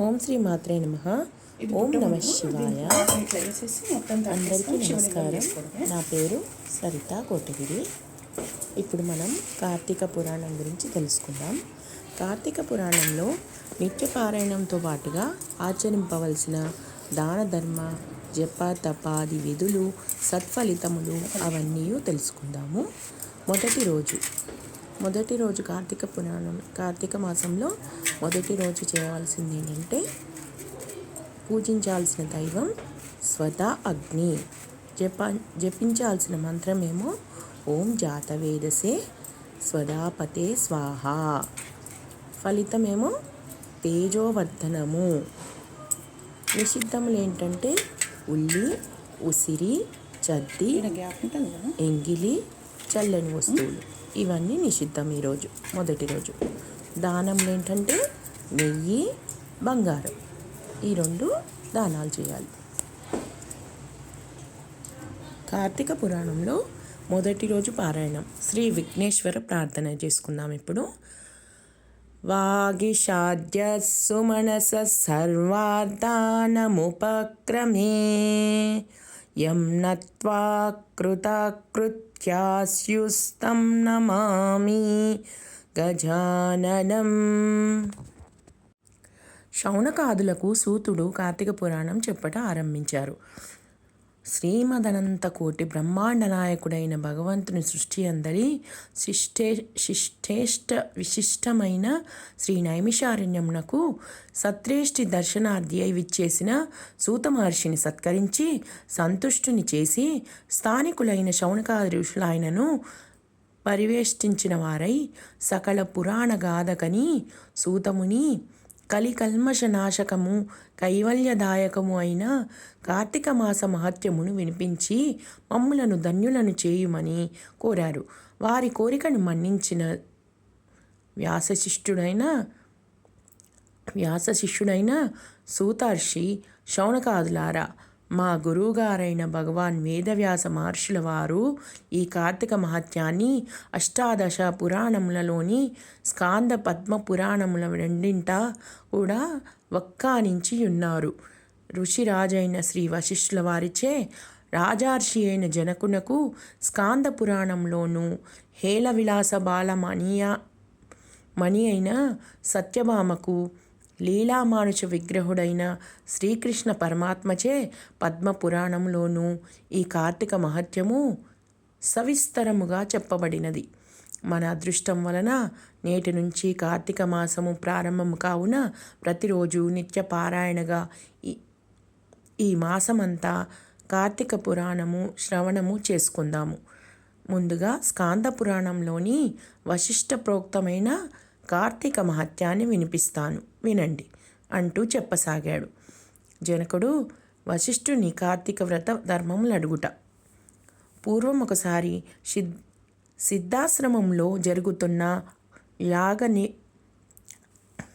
ఓం శ్రీ మాత్రే నమ. ఓం నమ శివాయ. అందరికీ నమస్కారం. నా పేరు సరిత కోటగిరి. ఇప్పుడు మనం కార్తీక పురాణం గురించి తెలుసుకుందాం. కార్తీక పురాణంలో నిత్య పారాయణంతో పాటుగా ఆచరింపవలసిన దాన ధర్మ జప తపాది విధులు సత్ఫలితములు అవన్నీ తెలుసుకుందాము. మొదటి రోజు. మొదటి రోజు కార్తీక పురాణం కార్తీక మాసంలో మొదటి రోజు చేయవలసింది ఏంటంటే పూజించాల్సిన దైవం స్వత అగ్ని. జప జపించాల్సిన మంత్రమేమో ఓం జాతవేదసే స్వదాపతే స్వాహ. ఫలితమేమో తేజోవర్ధనము. నిషిద్ధములు ఏంటంటే ఉల్లి ఉసిరి చద్ది ఎంగిలి చల్లని వస్తువులు. ఇవన్నీ నిషిద్ధం ఈరోజు మొదటి రోజు. దానంలో ఏంటంటే నెయ్యి బంగారం. ఈ రెండు దానాలు చేయాలి. కార్తీక పురాణంలో మొదటి రోజు పారాయణం. శ్రీ విఘ్నేశ్వర ప్రార్థన చేసుకుందాం ఇప్పుడు. వాగిషాద్య సుమనస సర్వార్థానముపక్రమే యం నత్వా కృతకృత్యాస్యుస్తం నమామి గజాననం. శౌనకాదులకు సూతుడు కార్తీక పురాణం చెప్పట ఆరంభించారు. శ్రీమదనంత కోటి బ్రహ్మాండ నాయకుడైన భగవంతుని సృష్టి అందరి శిష్టే శిష్టేష్ట విశిష్టమైన శ్రీ నైమిషారణ్యమునకు సత్రేష్టి దర్శనార్థి అయి విచ్చేసిన సూత మహర్షిని సత్కరించి సంతుష్టుని చేసి స్థానికులైన శౌనకాది ఋషులు ఆయనను పరివేష్టించిన వారై సకల పురాణ గాథకని సూతముని కలికల్మషనాశకము కైవల్యదాయకము అయిన కార్తీక మాస మహత్యమును వినిపించి మమ్ములను ధన్యులను చేయుమని కోరారు. వారి కోరికను మన్నించిన వ్యాసశిష్టుడైన వ్యాస శిష్యుడైన సూతార్షి శౌనకాదులారా మా గురువుగారైన భగవాన్ వేదవ్యాస మహర్షుల వారు ఈ కార్తీక మహత్యాన్ని అష్టాదశ పురాణములలోని స్కాంద పద్మ పురాణముల రెండింట కూడా వక్కానించి ఉన్నారు. ఋషిరాజైన శ్రీ వశిష్ఠుల వారిచే రాజార్షి అయిన జనకునకు స్కాంద పురాణంలోనూ హేళ విలాస బాలమణియ మణి అయిన సత్యభామకు లీలామానుష విగ్రహుడైన శ్రీకృష్ణ పరమాత్మచే పద్మ పురాణంలోనూ ఈ కార్తీక మహత్యము సవిస్తరముగా చెప్పబడినది. మన అదృష్టం వలన నేటి నుంచి కార్తీక మాసము ప్రారంభము కావున ప్రతిరోజు నిత్య పారాయణగా ఈ ఈ మాసమంతా కార్తీక పురాణము శ్రవణము చేసుకుందాము. ముందుగా స్కాంద పురాణంలోని వశిష్ట ప్రోక్తమైన కార్తీక మహత్యాన్ని వినిపిస్తాను. వినండి అంటూ చెప్పసాగాడు. జనకుడు వశిష్ఠుని కార్తీక వ్రత ధర్మములు అడుగుట పూర్వం ఒకసారి సిద్ సిద్ధాశ్రమంలో జరుగుతున్న యాగని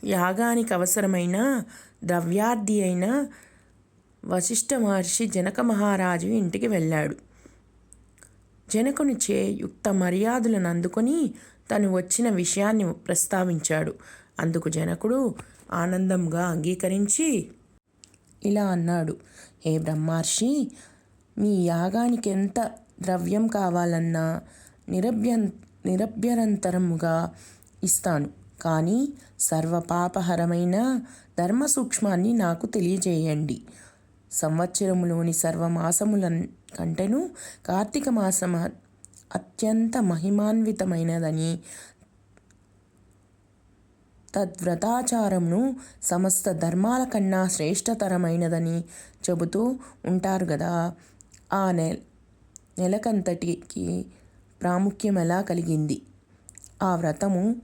యాగానికి అవసరమైన ద్రవ్యార్థి అయిన వశిష్ఠ మహర్షి జనక మహారాజు ఇంటికి వెళ్ళాడు. జనకునిచే యుక్త మర్యాదలను అందుకొని తను వచ్చిన విషయాన్ని ప్రస్తావించాడు. అందుకు జనకుడు ఆనందంగా అంగీకరించి ఇలా అన్నాడు. హే బ్రహ్మర్షి మీ యాగానికి ఎంత ద్రవ్యం కావాలన్నా నిరభ్యం నిరభ్యరంతరముగా ఇస్తాను. కానీ సర్వపాపహరమైన ధర్మ సూక్ష్మాన్ని నాకు తెలియజేయండి. సంవత్సరములోని సర్వమాసముల కంటేను కార్తీక మాసం అత్యంత మహిమాన్వితమైనదని తద్వ్రతాచారమును సమస్త ధర్మాల కన్నా శ్రేష్టతరమైనదని చెబుతూ ఉంటారు కదా ఆ నె నెలకంతటికి ప్రాముఖ్యం ఎలా కలిగింది? ఆ వ్రతము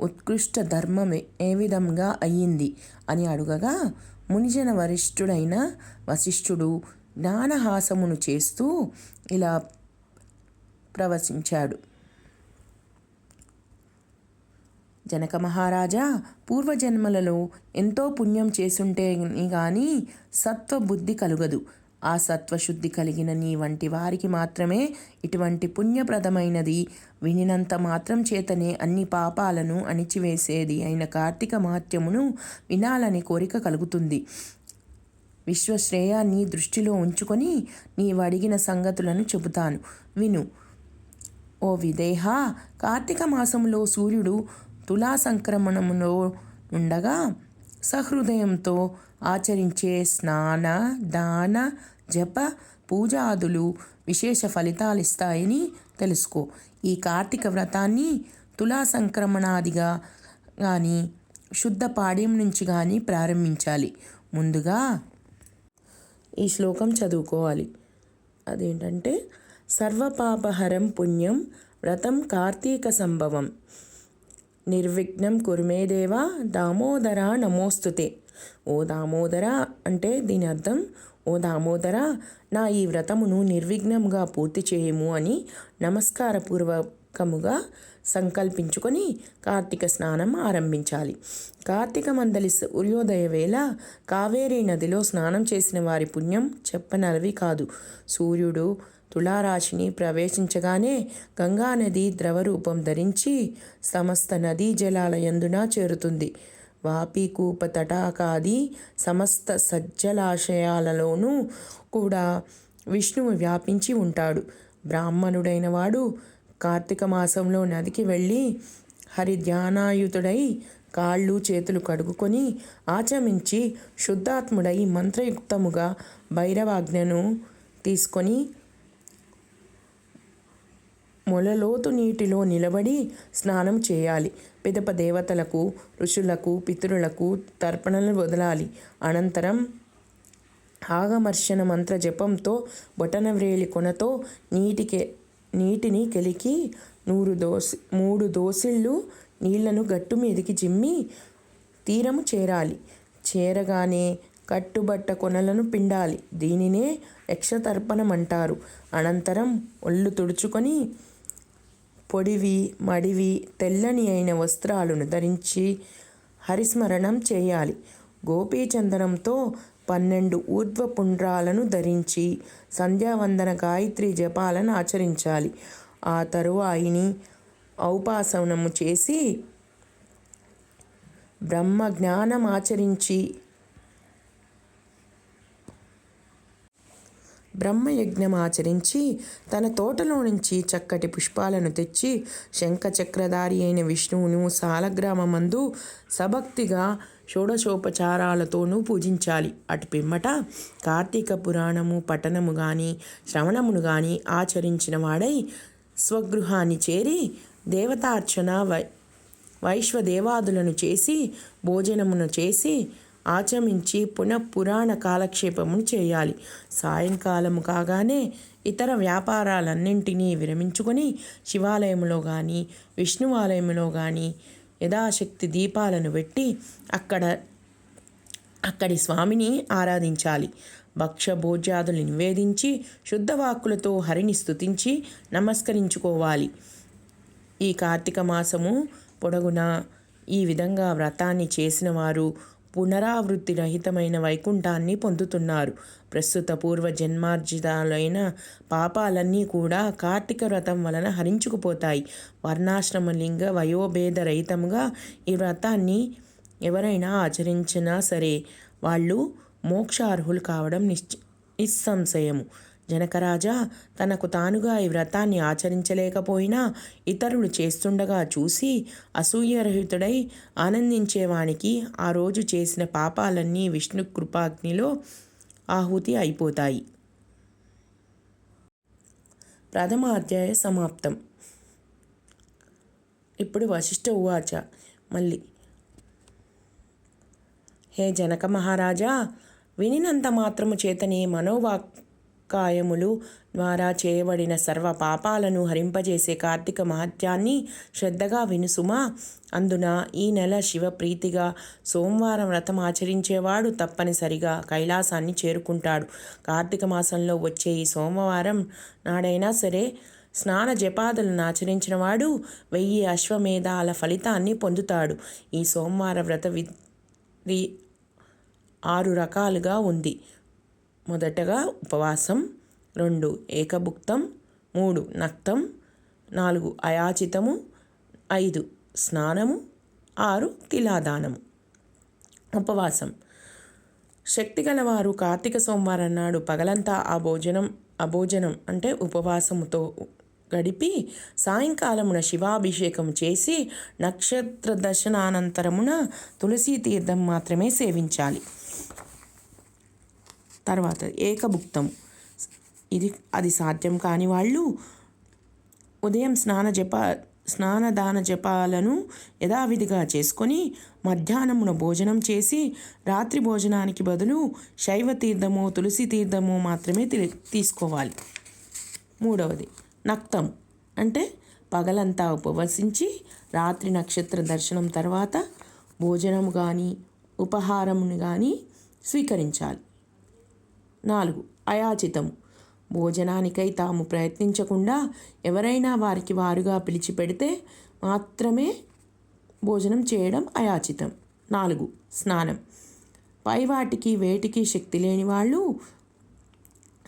ఉత్కృష్ట ధర్మం ఏ విధంగా అయ్యింది అని అడుగగా మునిజన వరిష్ఠుడైన వశిష్ఠుడు జ్ఞానహాసమును చేస్తూ ఇలా ప్రవశించాడు జనక మహారాజా పూర్వజన్మలలో ఎంతో పుణ్యం చేసుంటే గాని సత్వ బుద్ధి కలుగదు. ఆ సత్వశుద్ధి కలిగిన నీ వంటి వారికి మాత్రమే ఇటువంటి పుణ్యప్రదమైనది. వినినంత మాత్రం చేతనే అన్ని పాపాలను అణిచివేసేది అయిన కార్తీక మాత్యమును వినాలని కోరిక కలుగుతుంది. విశ్వశ్రేయ నీ దృష్టిలో ఉంచుకొని నీవు అడిగిన సంగతులను చెబుతాను. విను. ఓ విదేహ కార్తీక మాసంలో సూర్యుడు తులా సంక్రమణములో ఉండగా సహృదయంతో ఆచరించే స్నాన దాన జప పూజాదులు విశేష ఫలితాలిస్తాయని తెలుసుకో. ఈ కార్తీక వ్రతాన్ని తులా సంక్రమణాదిగా కానీ శుద్ధ పాడ్యం నుంచి కానీ ప్రారంభించాలి. ముందుగా ఈ శ్లోకం చదువుకోవాలి. అదేంటంటే సర్వపాపహరం పుణ్యం వ్రతం కార్తీక సంభవం. నిర్విఘ్నం కుర్మేదేవ దామోదర నమోస్తుతే. ఓ దామోదర అంటే దీని అర్థం ఓ దామోదర నా ఈ వ్రతమును నిర్విఘ్నంగా పూర్తి చేయము అని కముగా సంకల్పించుకొని కార్తీక స్నానం ఆరంభించాలి. కార్తీక మందలి సూర్యోదయ వేళ కావేరీ నదిలో స్నానం చేసిన వారి పుణ్యం చెప్పనలవి కాదు. సూర్యుడు తులారాశిని ప్రవేశించగానే గంగానది ద్రవరూపం ధరించి సమస్త నదీ జలాల యందున చేరుతుంది. వాపికూప తటాకాది సమస్త సజ్జలాశయాలలోనూ కూడా విష్ణువు వ్యాపించి ఉంటాడు. బ్రాహ్మణుడైన వాడు కార్తీక మాసంలో నదికి వెళ్ళి హరి ధ్యానాయుతుడై కాళ్ళు చేతులు కడుగుకొని ఆచమించి శుద్ధాత్ముడై మంత్రయుక్తముగా భైరవాజ్ఞను తీసుకొని మొలలోతు నీటిలో నిలబడి స్నానం చేయాలి. పిదప దేవతలకు ఋషులకు పితరులకు తర్పణలు వదలాలి. అనంతరం ఆగమర్శన మంత్ర జపంతో బొటనవ్రేలి కొనతో నీటికి నీటిని కెలికి నూరు దోసి మూడు దోసిళ్ళు నీళ్ళను గట్టు మీదికి జిమ్మి తీరము చేరాలి. చేరగానే కట్టుబట్ట కొనలను పిండాలి. దీనినే యక్షతర్పణం అంటారు అనంతరం ఒళ్ళు తుడుచుకొని పొడివి మడివి తెల్లని అయిన వస్త్రాలను ధరించి హరిస్మరణం చేయాలి. గోపీచందనంతో పన్నెండు ఊర్ధ్వపుండ్రాలను ధరించి సంధ్యావందన గాయత్రి జపాలను ఆచరించాలి. ఆ తరువాయిని ఔపాసనము చేసి బ్రహ్మ జ్ఞానం ఆచరించి బ్రహ్మయజ్ఞం ఆచరించి తన తోటలో నుంచి చక్కటి పుష్పాలను తెచ్చి శంఖచక్రధారి అయిన విష్ణువును సాలగ్రామమందు సభక్తిగా షోడశోపచారాలతోనూ పూజించాలి. అటు పిమ్మట కార్తీక పురాణము పఠనము గాని శ్రవణమును గాని ఆచరించిన వాడై స్వగృహాన్ని చేరి దేవతార్చన వై వైశ్వదేవాదులను చేసి భోజనమును చేసి ఆచమించి పునఃపురాణ కాలక్షేపమును చేయాలి. సాయంకాలము కాగానే ఇతర వ్యాపారాలన్నింటినీ విరమించుకొని శివాలయంలో కానీ విష్ణువాలయంలో కానీ యథాశక్తి దీపాలను పెట్టి అక్కడ అక్కడి స్వామిని ఆరాధించాలి. భక్ష భోజ్యాదులు నివేదించి శుద్ధవాక్కులతో హరిని స్థుతించి నమస్కరించుకోవాలి. ఈ కార్తీక మాసము పొడవునా ఈ విధంగా వ్రతాన్ని చేసిన వారు పునరావృత్తి రహితమైన వైకుంఠాన్ని పొందుతున్నారు. ప్రస్తుత పూర్వ జన్మార్జితాలైన పాపాలన్నీ కూడా కార్తీక వ్రతం వలన హరించుకుపోతాయి. వర్ణాశ్రమ లింగ వయోభేద రహితంగా ఈ వ్రతాన్ని ఎవరైనా ఆచరించినా సరే వాళ్ళు మోక్షార్హులు కావడం నిశ్చ నిస్సంశయము. జనకరాజా తనకు తానుగా ఈ వ్రతాన్ని ఆచరించలేకపోయినా ఇతరులు చేస్తుండగా చూసి అసూయరహితుడై ఆనందించేవానికి ఆ రోజు చేసిన పాపాలన్నీ విష్ణు కృపాగ్నిలో ఆహుతి అయిపోతాయి. ప్రథమ అధ్యాయ సమాప్తం. ఇప్పుడు వశిష్ఠ ఉవాచ. మళ్ళీ. హే జనక మహారాజా వినినంత మాత్రము చేతనే మనోవాక్ కాయములు ద్వారా చేయబడిన సర్వ పాపాలను హరింపజేసే కార్తీక మహత్యాన్ని శ్రద్ధగా వినుసుమా? అందున ఈ నెల శివప్రీతిగా సోమవారం వ్రతం ఆచరించేవాడు తప్పనిసరిగా కైలాసాన్ని చేరుకుంటాడు. కార్తీక మాసంలో వచ్చే ఈ సోమవారం నాడైనా సరే స్నాన జపాదులను ఆచరించిన వాడు వెయ్యి అశ్వమేధాల ఫలితాన్ని పొందుతాడు. ఈ సోమవార వ్రత వి ఆరు రకాలుగా ఉంది. మొదటగా ఉపవాసం రెండు ఏకభుక్తం మూడు నక్తం నాలుగు అయాచితము ఐదు స్నానము ఆరు తిలాదానము. ఉపవాసం. శక్తి గలవారు కార్తీక సోమవారం నాడు పగలంతా ఆ భోజనం అభోజనం అంటే ఉపవాసముతో గడిపి సాయంకాలమున శివాభిషేకం చేసి నక్షత్ర దర్శనానంతరమున తులసీ తీర్థం మాత్రమే సేవించాలి. తర్వాత ఏకభుక్తం. ఇది అది సాధ్యం కాని వాళ్ళు ఉదయం స్నాన జప స్నానదాన జపాలను యథావిధిగా చేసుకొని మధ్యాహ్నమున భోజనం చేసి రాత్రి భోజనానికి బదులు శైవ తీర్థము తులసి తీర్థము మాత్రమే తీసుకోవాలి. మూడవది నక్తం. అంటే పగలంతా ఉపవసించి రాత్రి నక్షత్ర దర్శనం తర్వాత భోజనము కానీ ఉపహారమును కానీ స్వీకరించాలి. నాలుగు. అయాచితము. భోజనానికై తాము ప్రయత్నించకుండా ఎవరైనా వారికి వారుగా పిలిచి పెడితే మాత్రమే భోజనం చేయడం అయాచితం. నాలుగు. స్నానం. పై వాటికి వేటికి శక్తి లేని వాళ్ళు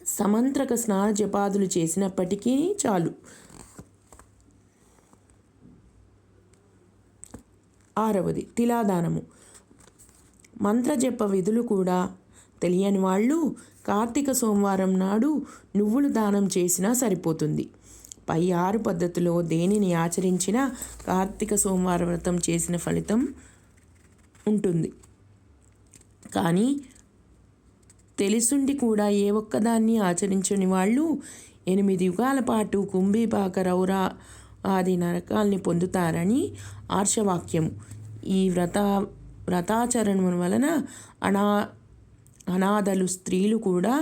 సమంత్రక స్నాన జపాదులు చేసినప్పటికీ చాలు. ఆరవది. తిలాదానము. మంత్రజప విధులు కూడా తెలియని వాళ్ళు కార్తీక సోమవారం నాడు నువ్వులు దానం చేసినా సరిపోతుంది. పై ఆరు పద్ధతిలో దేనిని ఆచరించినా కార్తీక సోమవార వ్రతం చేసిన ఫలితం ఉంటుంది. కానీ తెలిసుండి కూడా ఏ ఒక్కదాన్ని ఆచరించని వాళ్ళు ఎనిమిది యుగాల పాటు కుంభీపాక రౌరా ఆది నరకాల్ని పొందుతారని ఆర్షవాక్యం ఈ వ్రత వ్రతాచరణం వలన అనా అనాథలు స్త్రీలు కూడా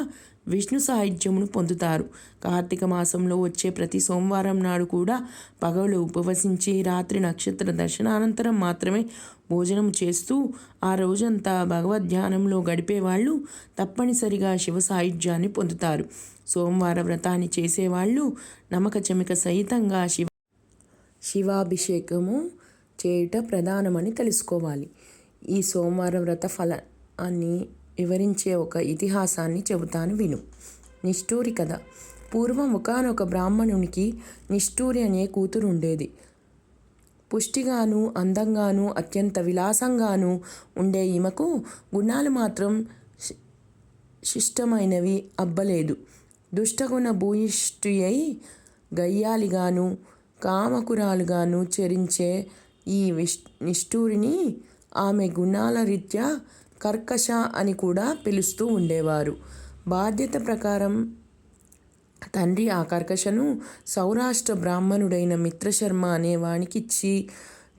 విష్ణు సాహిత్యమును పొందుతారు. కార్తీక మాసంలో వచ్చే ప్రతి సోమవారం నాడు కూడా పగలు ఉపవసించి రాత్రి నక్షత్ర దర్శనానంతరం మాత్రమే భోజనం చేస్తూ ఆ రోజంతా భగవద్ ధ్యానంలో గడిపేవాళ్ళు తప్పనిసరిగా శివ సాహిత్యాన్ని పొందుతారు. సోమవార వ్రతాన్ని చేసేవాళ్ళు నమక చెమిక సహితంగా శివ శివాభిషేకము చేయుట ప్రధానమని తెలుసుకోవాలి. ఈ సోమవార వ్రత ఫలాన్ని వివరించే ఒక ఇతిహాసాన్ని చెబుతాను విను. నిష్ఠూరి కథ. పూర్వం ఒకనొక బ్రాహ్మణునికి నిష్ఠూరి అనే కూతురు ఉండేది పుష్టిగాను అందంగాను అత్యంత విలాసంగాను ఉండే ఈమెకు గుణాలు మాత్రం శిష్టమైనవి అబ్బలేదు. దుష్టగుణ భూయిష్టి అయి గయ్యాలిగాను కామకురాలుగాను చరించే ఈ విష్ నిష్ఠూరిని ఆమె గుణాల రీత్యా కర్కశ అని కూడా పిలుస్తూ ఉండేవారు. బాధ్యత ప్రకారం తండ్రి ఆ కర్కశను సౌరాష్ట్ర బ్రాహ్మణుడైన మిత్రశర్మ అనే వానికిచ్చి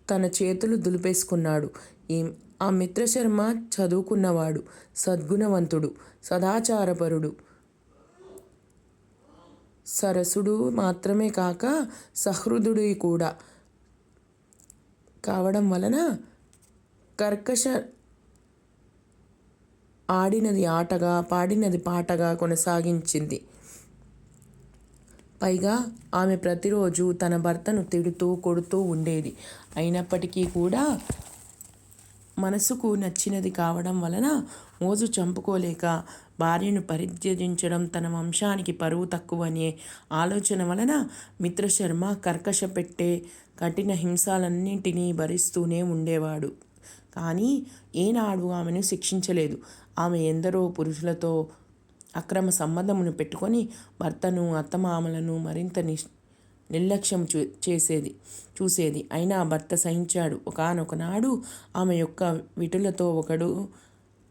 తన చేతులు దులిపేసుకున్నాడు. ఈ ఆ మిత్రశర్మ చదువుకున్నవాడు సద్గుణవంతుడు సదాచారపరుడు. సరసుడు మాత్రమే కాక సహృదుడు కూడా కావడం వలన కర్కశ ఆడినది ఆటగా పాడినది పాటగా కొనసాగించింది. పైగా ఆమె ప్రతిరోజు తన భర్తను తిడుతూ కొడుతూ ఉండేది. అయినప్పటికీ కూడా మనసుకు నచ్చినది కావడం వలన మోజు చంపుకోలేక భార్యను పరిత్యజించడం తన వంశానికి పరువు తక్కువనే ఆలోచన వలన మిత్రశర్మ కర్కశ పెట్టే కఠిన హింసలన్నింటినీ భరిస్తూనే ఉండేవాడు. కానీ ఏనాడు ఆమెను శిక్షించలేదు. ఆమె ఎందరో పురుషులతో అక్రమ సంబంధమును పెట్టుకొని భర్తను అత్తమామలను మరింత నిష్ నిర్లక్ష్యం చూ చేసేది చూసేది. అయినా భర్త సహించాడు. ఒకానొక నాడు ఆమె యొక్క విటులతో ఒకడు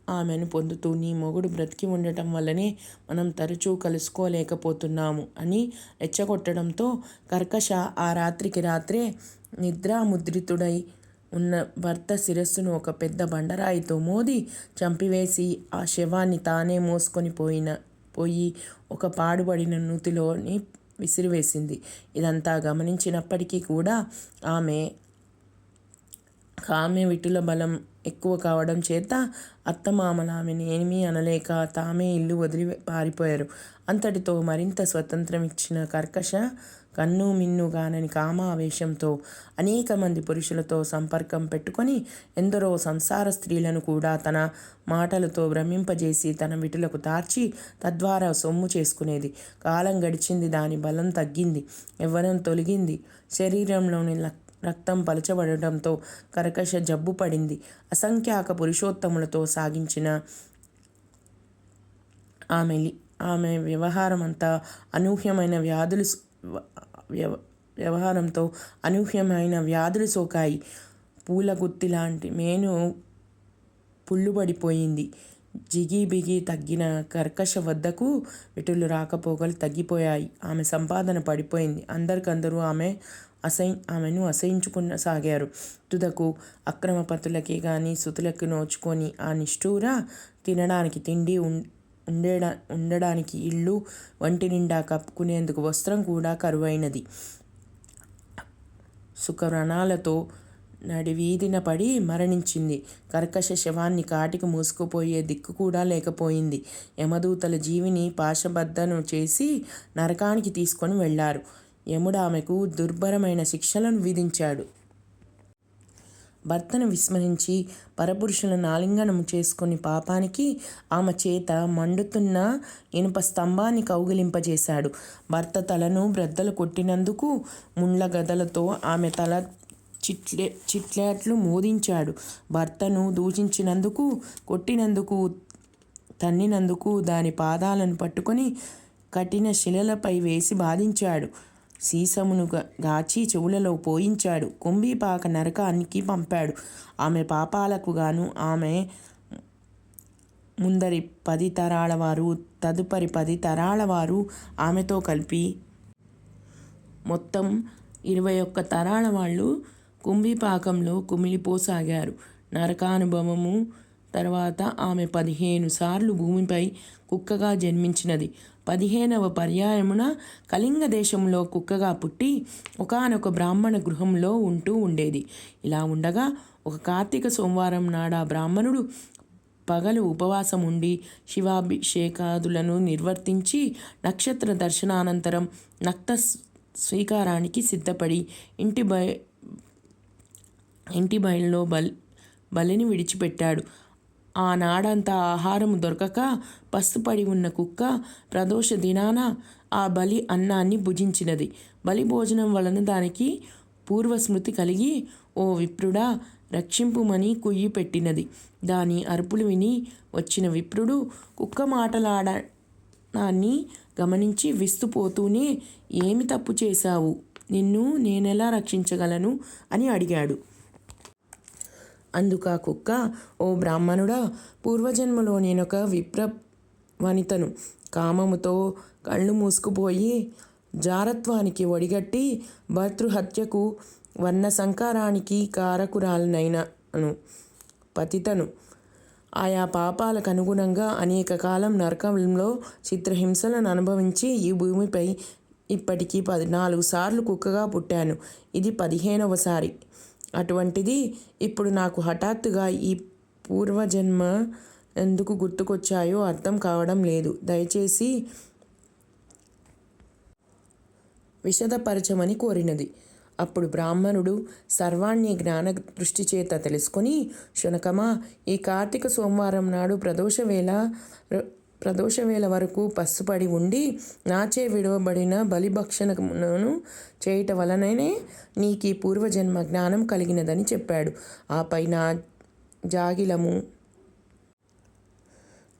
ఆమెను పొందుతూ నీ మొగుడు బ్రతికి ఉండటం వల్లనే మనం తరచూ కలుసుకోలేకపోతున్నాము అని రెచ్చగొట్టడంతో కర్కశ ఆ రాత్రికి రాత్రే నిద్రాముద్రితుడై ఉన్న భర్త శిరస్సును ఒక పెద్ద బండరాయితో మోది చంపివేసి ఆ శవాన్ని తానే మోసుకొని పోయిన పోయి ఒక పాడుబడిన నూతిలోని విసిరివేసింది. ఇదంతా గమనించినప్పటికీ కూడా ఆమె కామె విటుల బలం ఎక్కువ కావడం చేత అత్తమామలు ఆమెను ఏమీ అనలేక తామే ఇల్లు వదిలి పారిపోయారు. అంతటితో మరింత స్వతంత్రం ఇచ్చిన కర్కశ కన్ను మిన్ను గానని కామావేశంతో అనేక మంది పురుషులతో సంపర్కం పెట్టుకొని ఎందరో సంసార స్త్రీలను కూడా తన మాటలతో భ్రమింపజేసి తన విటులకు తార్చి తద్వారా సొమ్ము చేసుకునేది. కాలం గడిచింది దాని బలం తగ్గింది యవ్వనం తొలగింది. శరీరంలోని లక్ రక్తం పలచబడటంతో కర్కశ జబ్బు పడింది. అసంఖ్యాక పురుషోత్తములతో సాగించిన ఆమె ఆమె వ్యవహారం అంతా అనూహ్యమైన వ్యాధులు వ్యవ- వ్యవహారంతో అనూహ్యమైన వ్యాధులు సోకాయి. పూల గుత్తి లాంటి మేను పుల్లుబడిపోయింది. జిగి బిగి తగ్గిన కర్కశ వద్దకు విటులు రాకపోకలు తగ్గిపోయాయి. ఆమె సంపాదన పడిపోయింది. అందరికందరూ ఆమె అసహ ఆమెను అసహించుకున్న సాగారు. తుదకు అక్రమ కానీ గాని నోచుకొని ఆ నిష్ఠూర తినడానికి తిండి ఉండేడా ఉండడానికి ఇల్లు వంటి నిండా కప్పుకునేందుకు వస్త్రం కూడా కరువైనది. సుఖవ్రణాలతో నడివీధిన పడి మరణించింది. కర్కశ శవాన్ని కాటికి మూసుకుపోయే దిక్కు కూడా లేకపోయింది. యమదూతల జీవిని పాశబద్ధను చేసి నరకానికి తీసుకొని వెళ్ళారు. యముడు ఆమెకు దుర్భరమైన శిక్షలను విధించాడు. భర్తను విస్మరించి పరపురుషులను ఆలింగనం చేసుకుని పాపానికి ఆమె చేత మండుతున్న ఇనుప స్తంభాన్ని కౌగిలింపజేశాడు. భర్త తలను బ్రద్దలు కొట్టినందుకు ముండ్ల గదలతో ఆమె తల చిట్లే చిట్లేట్లు మోదించాడు. భర్తను దూషించినందుకు కొట్టినందుకు తన్నినందుకు దాని పాదాలను పట్టుకొని కఠిన శిలలపై వేసి బాధించాడు. సీసమును గాచి చెవులలో పోయించాడు. కుంభీపాక నరకానికి పంపాడు. ఆమె పాపాలకు గాను ఆమె ముందరి పది తరాల వారు తదుపరి పది తరాల వారు ఆమెతో కలిపి మొత్తం ఇరవై ఒక్క తరాల వాళ్ళు కుంభీపాకంలో కుమిలిపోసాగారు. నరకానుభవము తర్వాత ఆమె పదిహేను సార్లు భూమిపై కుక్కగా జన్మించినది. పదిహేనవ పర్యాయమున కళింగ దేశంలో కుక్కగా పుట్టి ఒకానొక బ్రాహ్మణ గృహంలో ఉంటూ ఉండేది. ఇలా ఉండగా ఒక కార్తీక సోమవారం నాడు ఆ బ్రాహ్మణుడు పగలు ఉపవాసం ఉండి శివాభిషేకాదులను నిర్వర్తించి నక్షత్ర దర్శనానంతరం నక్త స్వీకారానికి సిద్ధపడి ఇంటి బయ ఇంటి బయలులో బల్ బలిని విడిచిపెట్టాడు. ఆనాడంతా ఆహారం దొరకక పస్తుపడి ఉన్న కుక్క ప్రదోష దినాన ఆ బలి అన్నాన్ని భుజించినది. బలి భోజనం వలన దానికి పూర్వస్మృతి కలిగి ఓ విప్రుడా రక్షింపుమని కుయ్యి పెట్టినది. దాని అరుపులు విని వచ్చిన విప్రుడు కుక్క మాటలాడడాన్ని గమనించి విస్తుపోతూనే ఏమి తప్పు చేశావు? నిన్ను నేనెలా రక్షించగలను? అని అడిగాడు. అందుకు ఆ కుక్క ఓ బ్రాహ్మణుడా పూర్వజన్మలో నేనొక విప్ర వనితను కామముతో కళ్ళు మూసుకుపోయి జారత్వానికి ఒడిగట్టి భర్తృహత్యకు వర్ణ సంకారానికి కారకురాలనైనను పతితను. ఆయా పాపాలకు అనుగుణంగా అనేక కాలం నరకంలో చిత్రహింసలను అనుభవించి ఈ భూమిపై ఇప్పటికీ పద్నాలుగు సార్లు కుక్కగా పుట్టాను. ఇది పదిహేనవసారి అటువంటిది ఇప్పుడు నాకు హఠాత్తుగా ఈ పూర్వజన్మ ఎందుకు గుర్తుకొచ్చాయో అర్థం కావడం లేదు. దయచేసి విషదపరచమని కోరినది. అప్పుడు బ్రాహ్మణుడు సర్వాణ్య జ్ఞాన దృష్టి చేత తెలుసుకొని శునకమా ఈ కార్తీక సోమవారం నాడు ప్రదోష వేళ ప్రదోష వేళ వరకు పసుపడి ఉండి నాచే విడవబడిన బలిభక్షణను చేయట వలననే నీకు ఈ పూర్వజన్మ జ్ఞానం కలిగినదని చెప్పాడు. ఆపై నా జాగిలము.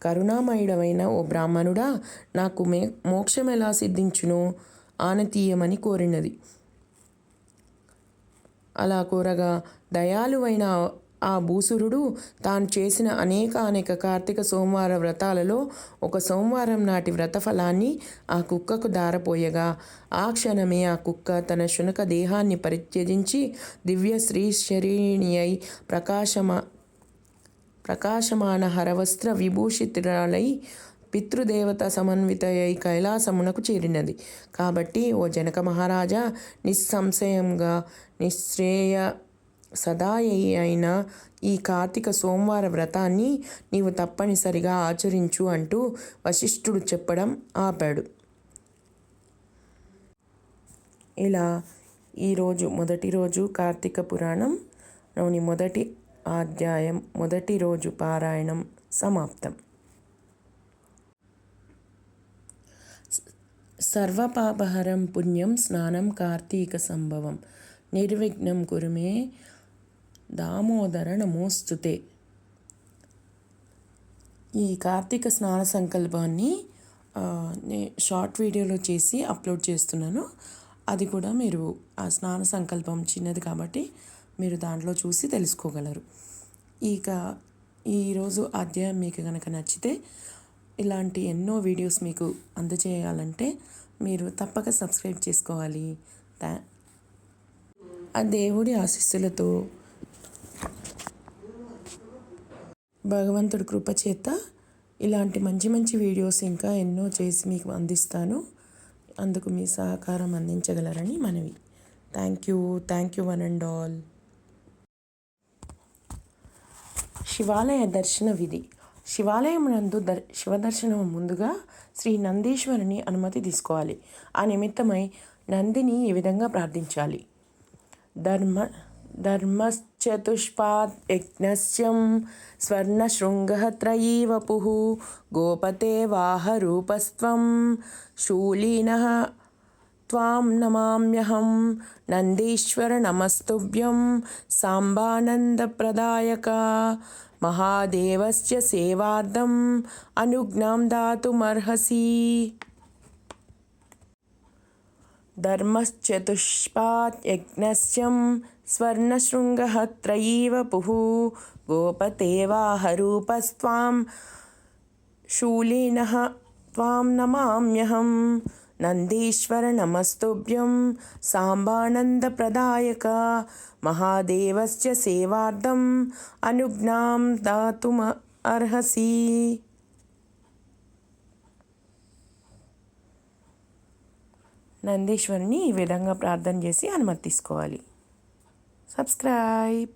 కరుణామయుడమైన ఓ బ్రాహ్మణుడా నాకు మే మోక్షం ఎలా సిద్ధించునో? ఆనతీయమని కోరినది. అలా కోరగా దయాలువైన ఆ భూసురుడు తాను చేసిన అనేక అనేక కార్తీక సోమవార వ్రతాలలో ఒక సోమవారం నాటి వ్రత ఫలాన్ని ఆ కుక్కకు దారపోయగా ఆ క్షణమే ఆ కుక్క తన శునక దేహాన్ని పరిత్యజించి దివ్య శ్రీ శరీణి అయి ప్రకాశమా ప్రకాశమాన హరవస్త్ర విభూషితురాలై పితృదేవత సమన్వితయై కైలాసమునకు చేరినది. కాబట్టి ఓ జనక మహారాజా నిస్సంశయంగా నిశ్రేయ సదాయి అయిన ఈ కార్తీక సోమవార వ్రతాన్ని నీవు తప్పనిసరిగా ఆచరించు అంటూ వశిష్ఠుడు చెప్పడం ఆపాడు. ఇలా ఈరోజు మొదటి రోజు కార్తీక పురాణంలోని మొదటి అధ్యాయం మొదటి రోజు పారాయణం సమాప్తం. సర్వపాపహరం పుణ్యం స్నానం కార్తీక సంభవం. నిర్విఘ్నం కురుమే దామోదర నమోస్తుతే ఈ కార్తీక స్నాన సంకల్పాన్ని షార్ట్ వీడియోలో చేసి అప్లోడ్ చేస్తున్నాను. అది కూడా మీరు ఆ స్నాన సంకల్పం చిన్నది కాబట్టి మీరు దాంట్లో చూసి తెలుసుకోగలరు. ఇక ఈరోజు అధ్యాయం మీకు కనుక నచ్చితే ఇలాంటి ఎన్నో వీడియోస్ మీకు అందజేయాలంటే మీరు తప్పక సబ్స్క్రైబ్ చేసుకోవాలి. ఆ దేవుడి ఆశీస్సులతో భగవంతుడి కృప చేత ఇలాంటి మంచి మంచి వీడియోస్ ఇంకా ఎన్నో చేసి మీకు అందిస్తాను. అందుకు మీ సహకారం అందించగలరని మనవి. Thank you thank you one and all శివాలయ దర్శన విధి. శివాలయం నందు దర్ శివదర్శనం ముందుగా శ్రీ నందీశ్వరుని అనుమతి తీసుకోవాలి. ఆ నిమిత్తమై నందిని ఈ విధంగా ప్రార్థించాలి. ధర్మ ధర్మశ్చతుష్పాద్ యజ్ఞస్యం స్వర్ణశృంగः త్రయీ వపుः గోపతే వాహరూపస్త్వం శూలినः त्वां नमाम्यहं नन्दीश्वर नमस्तुभ्यं साम्बानन्दप्रदायका महादेवस्य सेवार्थम् अनुज्ञां दातुमर्हसि धर्मश्चतुष्पात् यज्ञस्यं స్వర్ణశృంగ త్రయీవ పుహు గోపతేవాహరూపస్వాం శూలీన త్వాం నమామ్యహం నందీశ్వర నమస్తుభ్యం సాంబానందప్రదాయక మహాదేవస్య సేవార్థం అనుజ్ఞాం దాతుమ అర్హసి నందీశ్వరుని ఈ విధంగా ప్రార్థన చేసి అనుమతి తీసుకోవాలి. సబ్స్క్రైబ్